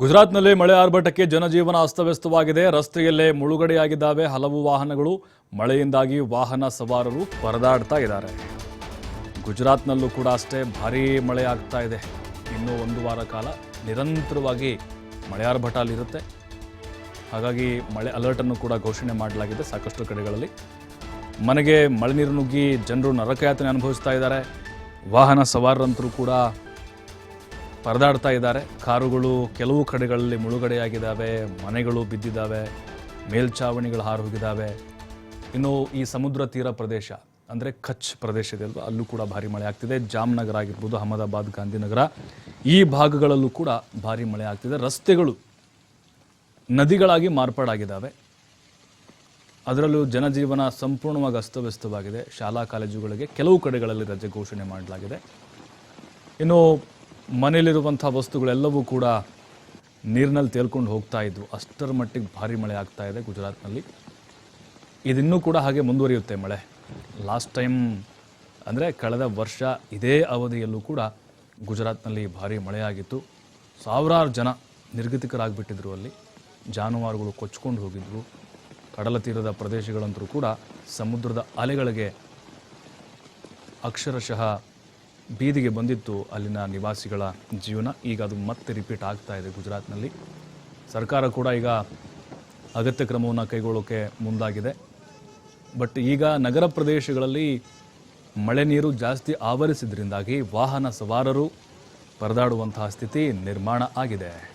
ಗುಜರಾತ್ನಲ್ಲಿ ಮಳೆ ಆರ್ಭಟಕ್ಕೆ ಜನಜೀವನ ಅಸ್ತವ್ಯಸ್ತವಾಗಿದೆ. ರಸ್ತೆಯಲ್ಲೇ ಮುಳುಗಡೆಯಾಗಿದ್ದಾವೆ ಹಲವು ವಾಹನಗಳು. ಮಳೆಯಿಂದಾಗಿ ವಾಹನ ಸವಾರರು ಪರದಾಡ್ತಾ ಇದ್ದಾರೆ. ಗುಜರಾತ್ನಲ್ಲೂ ಕೂಡ ಅಷ್ಟೇ ಭಾರೀ ಮಳೆ ಆಗ್ತಾ ಇದೆ. ಇನ್ನೂ ಒಂದು ವಾರ ಕಾಲ ನಿರಂತರವಾಗಿ ಮಳೆ ಆರ್ಭಟ ಅಲ್ಲಿರುತ್ತೆ. ಹಾಗಾಗಿ ಮಳೆ ಅಲರ್ಟನ್ನು ಕೂಡ ಘೋಷಣೆ ಮಾಡಲಾಗಿದೆ ಸಾಕಷ್ಟು ಕಡೆಗಳಲ್ಲಿ. ಮನೆಗೆ ಮಳೆ ನೀರು ನುಗ್ಗಿ ಜನರು ನರಕಯಾತನೆ ಅನುಭವಿಸ್ತಾ ಇದ್ದಾರೆ. ವಾಹನ ಸವಾರರಂತರೂ ಕೂಡ ಪರದಾಡ್ತಾ ಇದ್ದಾರೆ. ಕಾರುಗಳು ಕೆಲವು ಕಡೆಗಳಲ್ಲಿ ಮುಳುಗಡೆಯಾಗಿದ್ದಾವೆ, ಮನೆಗಳು ಬಿದ್ದಿದ್ದಾವೆ ಮೇಲ್ಛಾವಣಿಗಳು ಹಾರು ಹೋಗಿದ್ದಾವೆ. ಇನ್ನು ಈ ಸಮುದ್ರ ತೀರ ಪ್ರದೇಶ, ಅಂದರೆ ಕಚ್ ಪ್ರದೇಶ ಇದೆಯಲ್ವ ಅಲ್ಲೂ ಕೂಡ ಭಾರಿ ಮಳೆ ಆಗ್ತಿದೆ. ಜಾಮ್ನಗರ ಆಗಿರ್ಬೋದು, ಅಹಮದಾಬಾದ್, ಗಾಂಧಿನಗರ, ಈ ಭಾಗಗಳಲ್ಲೂ ಕೂಡ ಭಾರಿ ಮಳೆ ಆಗ್ತಿದೆ. ರಸ್ತೆಗಳು ನದಿಗಳಾಗಿ ಮಾರ್ಪಾಡಾಗಿದ್ದಾವೆ. ಅದರಲ್ಲೂ ಜನಜೀವನ ಸಂಪೂರ್ಣವಾಗಿ ಅಸ್ತವ್ಯಸ್ತವಾಗಿದೆ. ಶಾಲಾ ಕಾಲೇಜುಗಳಿಗೆ ಕೆಲವು ಕಡೆಗಳಲ್ಲಿ ರಜೆ ಘೋಷಣೆ ಮಾಡಲಾಗಿದೆ. ಇನ್ನು ಮನೆಯಲ್ಲಿರುವಂಥ ವಸ್ತುಗಳೆಲ್ಲವೂ ಕೂಡ ನೀರಿನಲ್ಲಿ ತೇಲ್ಕೊಂಡು ಹೋಗ್ತಾ ಇದ್ವು. ಅಷ್ಟರ ಮಟ್ಟಿಗೆ ಭಾರಿ ಮಳೆ ಆಗ್ತಾ ಇದೆ ಗುಜರಾತ್ನಲ್ಲಿ. ಇದಿನ್ನೂ ಕೂಡ ಹಾಗೆ ಮುಂದುವರಿಯುತ್ತೆ ಮಳೆ. ಲಾಸ್ಟ್ ಟೈಮ್ ಅಂದರೆ ಕಳೆದ ವರ್ಷ ಇದೇ ಅವಧಿಯಲ್ಲೂ ಕೂಡ ಗುಜರಾತ್ನಲ್ಲಿ ಭಾರಿ ಮಳೆಯಾಗಿತ್ತು ಸಾವಿರಾರು ಜನ ನಿರ್ಗತಿಕರಾಗಿಬಿಟ್ಟಿದ್ರು ಅಲ್ಲಿ. ಜಾನುವಾರುಗಳು ಕೊಚ್ಕೊಂಡು ಹೋಗಿದ್ವು. ಕಡಲ ತೀರದ ಪ್ರದೇಶಗಳಂತರೂ ಕೂಡ ಸಮುದ್ರದ ಅಲೆಗಳಿಗೆ ಅಕ್ಷರಶಃ ಬೀದಿಗೆ ಬಂದಿತ್ತು ಅಲ್ಲಿನ ನಿವಾಸಿಗಳ ಜೀವನ. ಈಗ ಅದು ಮತ್ತೆ ರಿಪೀಟ್ ಆಗ್ತಾ ಇದೆ ಗುಜರಾತ್ನಲ್ಲಿ. ಸರ್ಕಾರ ಕೂಡ ಈಗ ಅಗತ್ಯ ಕ್ರಮವನ್ನು ಕೈಗೊಳ್ಳೋಕೆ ಮುಂದಾಗಿದೆ. ಬಟ್ ಈಗ ನಗರ ಪ್ರದೇಶಗಳಲ್ಲಿ ಮಳೆ ನೀರು ಜಾಸ್ತಿ ಆವರಿಸಿದ್ರಿಂದಾಗಿ ವಾಹನ ಸವಾರರು ಪರದಾಡುವಂತಹ ಸ್ಥಿತಿ ನಿರ್ಮಾಣ ಆಗಿದೆ.